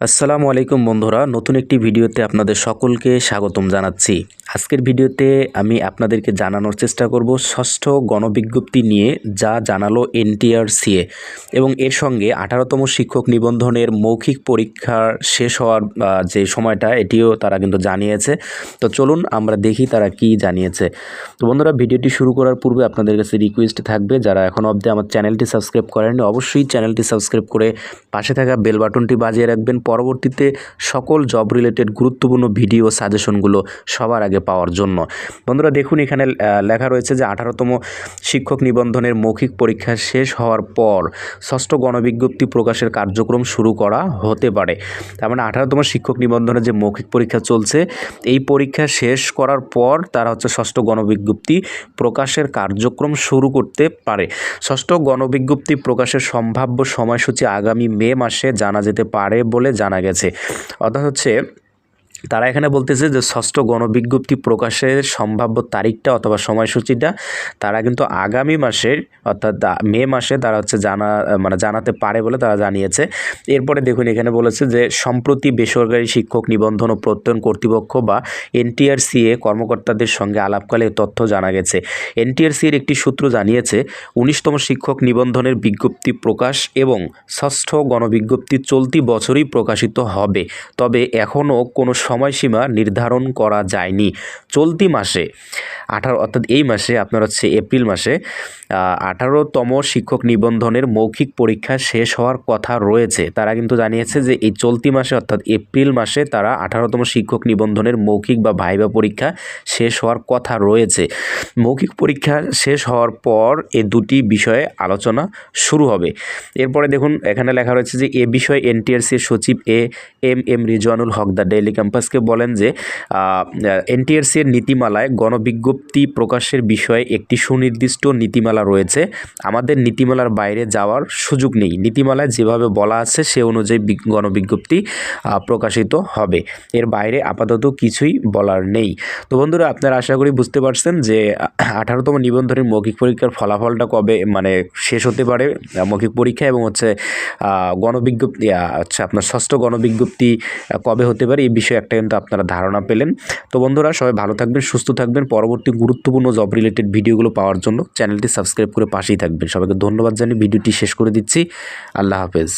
আসসালামু আলাইকুম বন্ধুরা নতুন একটি ভিডিওতে আপনাদের সকলকে স্বাগতম জানাচ্ছি। আজকের ভিডিওতে আমি আপনাদেরকে জানানোর চেষ্টা করব ষষ্ঠ গণবিজ্ঞপ্তি নিয়ে যা জানালো এনটিআরসিএ এবং এর সঙ্গে আঠারোতম শিক্ষক নিবন্ধনের মৌখিক পরীক্ষা শেষ হওয়ার যে সময়টা, এটিও তারা কিন্তু জানিয়েছে। তো চলুন আমরা দেখি তারা কি জানিয়েছে। তো বন্ধুরা, ভিডিওটি শুরু করার পূর্বে আপনাদের কাছে রিকোয়েস্ট থাকবে, যারা এখনও অবধি আমার চ্যানেলটি সাবস্ক্রাইব করেননি, অবশ্যই চ্যানেলটি সাবস্ক্রাইব করে পাশে থাকা বেল বাটনটি বাজিয়ে রাখবেন। পরবর্তীতে সকল জব রিলেটেড গুরুত্বপূর্ণ ভিডিও সাজেশনগুলো সবার আগে পাওয়ার জন্য। বন্ধুরা দেখুন এখানে লেখা রয়েছে যে আঠারোতম শিক্ষক নিবন্ধনের মৌখিক পরীক্ষা শেষ হওয়ার পর ষষ্ঠ গণবিজ্ঞপ্তি প্রকাশের কার্যক্রম শুরু করা হতে পারে। তার মানে আঠারোতম শিক্ষক নিবন্ধনের যে মৌখিক পরীক্ষা চলছে, এই পরীক্ষা শেষ করার পর তারা হচ্ছে ষষ্ঠ গণবিজ্ঞপ্তি প্রকাশের কার্যক্রম শুরু করতে পারে। ষষ্ঠ গণবিজ্ঞপ্তি প্রকাশের সম্ভাব্য সময়সূচি আগামী মে মাসে জানা যেতে পারে বলে জানা গেছে। অর্থাৎ হচ্ছে তারা এখানে বলতেছে যে, ষষ্ঠ গণবিজ্ঞপ্তি প্রকাশের সম্ভাব্য তারিখটা অথবা সময়সূচিটা তারা কিন্তু আগামী মাসের অর্থাৎ মে মাসে তারা হচ্ছে জানা মানে জানাতে পারে বলে তারা জানিয়েছে। এরপরে দেখুন এখানে বলেছে যে, সম্প্রতি বেসরকারি শিক্ষক নিবন্ধন ও প্রত্যয়ন কর্তৃপক্ষ বা এনটিআরসিএ কর্মকর্তাদের সঙ্গে আলাপকালে তথ্য জানা গেছে। এনটিআরসির একটি সূত্র জানিয়েছে, উনিশতম শিক্ষক নিবন্ধনের বিজ্ঞপ্তি প্রকাশ এবং ষষ্ঠ গণবিজ্ঞপ্তি চলতি বছরই প্রকাশিত হবে। তবে এখনও কোনো সময়সীমা নির্ধারণ করা যায়নি। চলতি মাসে, আঠারো, অর্থাৎ এই মাসে, আপনার হচ্ছে এপ্রিল মাসে আঠারোতম শিক্ষক নিবন্ধনের মৌখিক পরীক্ষা শেষ হওয়ার কথা রয়েছে। তারা কিন্তু জানিয়েছে যে এই চলতি মাসে, অর্থাৎ এপ্রিল মাসে, তারা আঠারোতম শিক্ষক নিবন্ধনের মৌখিক বা ভাইবা পরীক্ষা শেষ হওয়ার কথা রয়েছে। মৌখিক পরীক্ষা শেষ হওয়ার পর এ দুটি বিষয়ে আলোচনা শুরু হবে। এরপরে দেখুন, এখানে লেখা রয়েছে যে এ বিষয়ে এনটিআরসির সচিব A M M Rizwanul Haque the daily ক্যাম্পাসকে বলেন যে এনটিআরসির নীতিমালায় গণবিজ্ঞপ্তি প্রকাশের বিষয়ে একটি সুনির্দিষ্ট নীতিমালা রয়েছে। আমাদের নীতিমালার বাইরে যাওয়ার সুযোগ নেই। নীতিমালায় যেভাবে বলা আছে, সে অনুযায়ী গণবিজ্ঞপ্তি প্রকাশিত হবে। এর বাইরে আপাতত কিছুই বলার নেই। তো বন্ধুরা, আপনারা আশা করি বুঝতে পারছেন যে, আঠারোতম নিবন্ধনের মৌখিক পরীক্ষার ফলাফলটা কবে মানে শেষ হতে পারে মৌখিক পরীক্ষা এবং হচ্ছে গণবিজ্ঞপ্তি আচ্ছা আপনার ষষ্ঠ গণবিজ্ঞপ্তি কবে হতে পারে এই বিষয়ে একটা কিন্তু আপনারা ধারণা পেলেন। তো বন্ধুরা, সবাই ভালো থাকবেন, সুস্থ থাকবেন। পরবর্তী গুরুত্বপূর্ণ জব রিলেটেড ভিডিওগুলো পাওয়ার জন্য চ্যানেলটি সাবস্ক্রাইব করে পাশেই থাকবেন। সবাইকে ধন্যবাদ জানিয়ে ভিডিওটি শেষ করে দিচ্ছি। আল্লাহ হাফেজ।